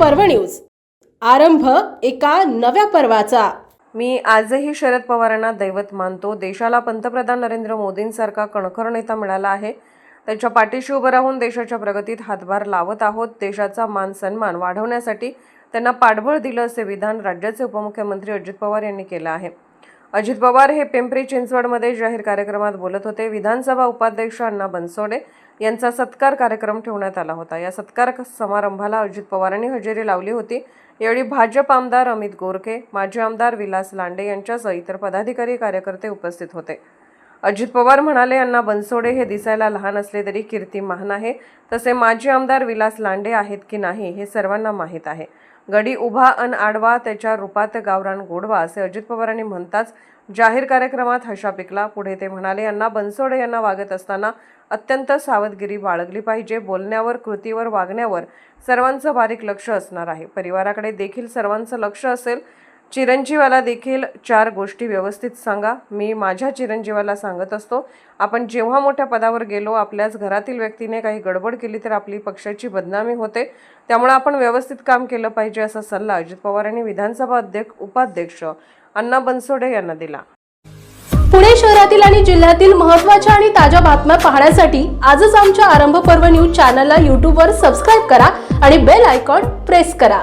पर्व न्यूज. आरंभ एका नव्या पर्वाचा. मी आजही शरद पवारांना दैवत मानतो. देशाला पंतप्रधान नरेंद्र मोदींसारखा कणखर नेता मिळाला आहे. त्यांच्या पाठीशी उभं राहून देशाच्या प्रगतीत हातभार लावत आहोत. देशाचा मान सन्मान वाढवण्यासाठी त्यांना पाठबळ दिलं असे विधान राज्याचे उपमुख्यमंत्री अजित पवार यांनी केलं आहे. अजित पवार हे पिंपरी चिंचवडमध्ये जाहीर कार्यक्रमात बोलत होते. विधानसभा उपाध्यक्ष अण्णा बनसोडे यांचा सत्कार कार्यक्रम ठेवण्यात आला होता. या सत्कार समारंभाला अजित पवारांनी हजेरी लावली होती. यावेळी भाजप आमदार अमित गोरखे माजी आमदार विलास लांडे यांच्यासह इतर पदाधिकारी कार्यकर्ते उपस्थित होते. अजित पवार म्हणाले अण्णा बनसोडे हे दिसायला लहान असले तरी कीर्ती महान आहे. तसे माजी आमदार विलास लांडे आहेत की नाही हे सर्वांना माहीत आहे. गडी उभा अन आडवा त्याच्या रूपात गावरान गोडवा असे अजित पवारांनी म्हणताच जाहीर कार्यक्रमात हशा पिकला. पुढे ते म्हणाले यांना बनसोडे यांना वागत असताना अत्यंत सावधगिरी बाळगली पाहिजे. बोलण्यावर कृतीवर वागण्यावर सर्वांचं बारीक लक्ष असणार आहे. परिवाराकडे देखील सर्वांचं लक्ष असेल चिरंजीवाला देखील चार गोष्टी व्यवस्थित सांगा. मी माझ्या चिरंजीवाला सांगत असतो. आपण जेव्हा मोठ्या पदावर गेलो आपल्याच घरातील व्यक्तीने काही गडबड केली तर आपली पक्षाची बदनामी होते. त्यामुळे आपण व्यवस्थित काम केलं पाहिजे असा सल्ला अजित पवार यांनी विधानसभा अध्यक्ष उपाध्यक्ष अण्णा बनसोडे यांना दिला. पुणे शहरातील आणि जिल्ह्यातील महत्त्वाच्या आणि ताज्या बातम्या पाहण्यासाठी आजच आमच्या आरंभ पर्व न्यूज चॅनलला यूट्यूबवर सबस्क्राईब करा आणि बेल आयकॉन प्रेस करा.